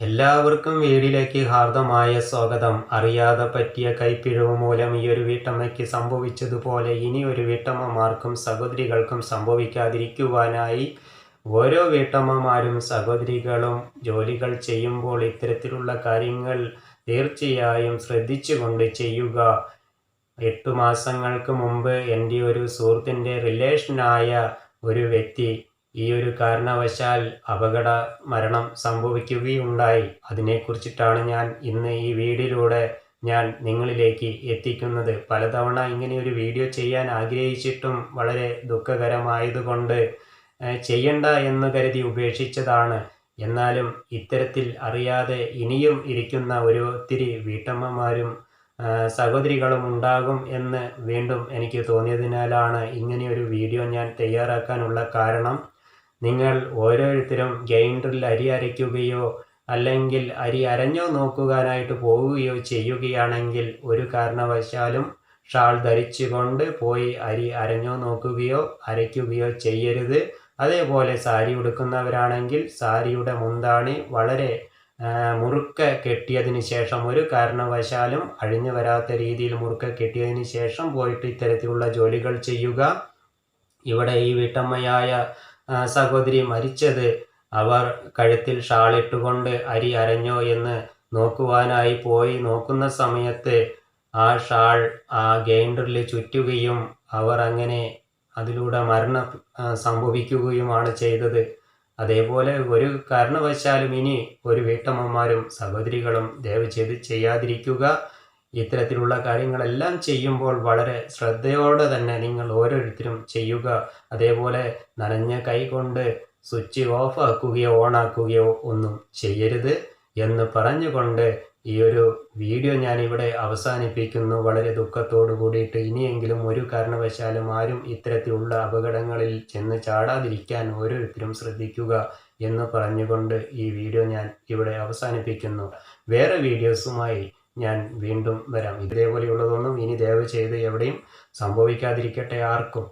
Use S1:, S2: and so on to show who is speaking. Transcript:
S1: എല്ലാവർക്കും വീടിലേക്ക് ഹാർദമായ സ്വാഗതം. അറിയാതെ പറ്റിയ കൈപ്പിഴവ് മൂലം ഈ ഒരു വീട്ടമ്മയ്ക്ക് സംഭവിച്ചതുപോലെ ഇനി ഒരു വീട്ടമ്മമാർക്കും സഹോദരികൾക്കും സംഭവിക്കാതിരിക്കുവാനായി ഓരോ വീട്ടമ്മമാരും സഹോദരികളും ജോലികൾ ചെയ്യുമ്പോൾ ഇത്തരത്തിലുള്ള കാര്യങ്ങൾ തീർച്ചയായും ശ്രദ്ധിച്ചുകൊണ്ട് ചെയ്യുക. എട്ടു മാസങ്ങൾക്ക് മുമ്പ് എന്റെ ഒരു സുഹൃത്തിന്റെ റിലേഷനായ ഒരു വ്യക്തി ഈ ഒരു കാരണവശാൽ അപകട മരണം സംഭവിക്കുകയുണ്ടായി. അതിനെക്കുറിച്ചിട്ടാണ് ഞാൻ ഇന്ന് ഈ വീഡിയോയിലൂടെ ഞാൻ നിങ്ങളിലേക്ക് എത്തിക്കുന്നത്. പലതവണ ഇങ്ങനെ ഒരു വീഡിയോ ചെയ്യാൻ ആഗ്രഹിച്ചിട്ടും വളരെ ദുഃഖകരമായതുകൊണ്ട് ചെയ്യണ്ട എന്ന് കരുതി ഉപേക്ഷിച്ചതാണ്. എന്നാലും ഇത്തരത്തിൽ അറിയാതെ ഇനിയും ഇരിക്കുന്ന ഒരു ഒത്തിരി വീട്ടമ്മമാരും സഹോദരികളും ഉണ്ടാകും എന്ന് വീണ്ടും എനിക്ക് തോന്നിയതിനാലാണ് ഇങ്ങനെയൊരു വീഡിയോ ഞാൻ തയ്യാറാക്കാനുള്ള കാരണം. നിങ്ങൾ ഓരോരുത്തരും ഗ്രൈൻഡറിൽ അരി അരയ്ക്കുകയോ അല്ലെങ്കിൽ അരി അരഞ്ഞോ നോക്കുവാനായിട്ട് പോവുകയോ ചെയ്യുകയാണെങ്കിൽ ഒരു കാരണവശാലും ഷാൾ ധരിച്ചുകൊണ്ട് പോയി അരി അരഞ്ഞോ നോക്കുകയോ അരയ്ക്കുകയോ ചെയ്യരുത്. അതേപോലെ സാരി ഉടുക്കുന്നവരാണെങ്കിൽ സാരിയുടെ മുന്താണി വളരെ മുറുക്ക കെട്ടിയതിന് ശേഷം ഒരു കാരണവശാലും അഴിഞ്ഞു വരാത്ത രീതിയിൽ മുറുക്ക കെട്ടിയതിന് ശേഷം പോയിട്ട് ഇത്തരത്തിലുള്ള ജോലികൾ ചെയ്യുക. ഇവിടെ ഈ വീട്ടമ്മയായ സഹോദരി മരിച്ചത് അവർ കഴുത്തിൽ ഷാളിട്ടുകൊണ്ട് അരി അരഞ്ഞോ എന്ന് നോക്കുവാനായി പോയി. നോക്കുന്ന സമയത്ത് ആ ഷാൾ ആ ഗ്രൈൻഡറിൽ ചുറ്റുകയും അവർ അങ്ങനെ അതിലൂടെ മരണം സംഭവിക്കുകയുമാണ് ചെയ്തത്. അതേപോലെ ഒരു കാരണവശാലും ഇനി ഒരു വീട്ടമ്മമാരും സഹോദരികളും ദയവ് ചെയ്ത് ചെയ്യാതിരിക്കുക. ഇത്തരത്തിലുള്ള കാര്യങ്ങളെല്ലാം ചെയ്യുമ്പോൾ വളരെ ശ്രദ്ധയോടെ തന്നെ നിങ്ങൾ ഓരോരുത്തരും ചെയ്യുക. അതേപോലെ നനഞ്ഞ കൈ കൊണ്ട് സ്വിച്ച് ഓഫ് ആക്കുകയോ ഓൺ ആക്കുകയോ ഒന്നും ചെയ്യരുത് എന്ന് പറഞ്ഞുകൊണ്ട് ഈ ഒരു വീഡിയോ ഞാൻ ഇവിടെ അവസാനിപ്പിക്കുന്നു. വളരെ ദുഃഖത്തോടു കൂടിയിട്ട് ഇനിയെങ്കിലും ഒരു കാരണവശാലും ആരും ഇത്തരത്തിലുള്ള അപകടങ്ങളിൽ ചെന്ന് ചാടാതിരിക്കാൻ ഓരോരുത്തരും ശ്രദ്ധിക്കുക എന്ന് പറഞ്ഞുകൊണ്ട് ഈ വീഡിയോ ഞാൻ ഇവിടെ അവസാനിപ്പിക്കുന്നു. വേറെ വീഡിയോസുമായി ഞാൻ വീണ്ടും വരാം. ഇതേപോലെയുള്ളതൊന്നും ഇനി ദയവ് ചെയ്ത് എവിടെയും സംഭവിക്കാതിരിക്കട്ടെ ആർക്കും.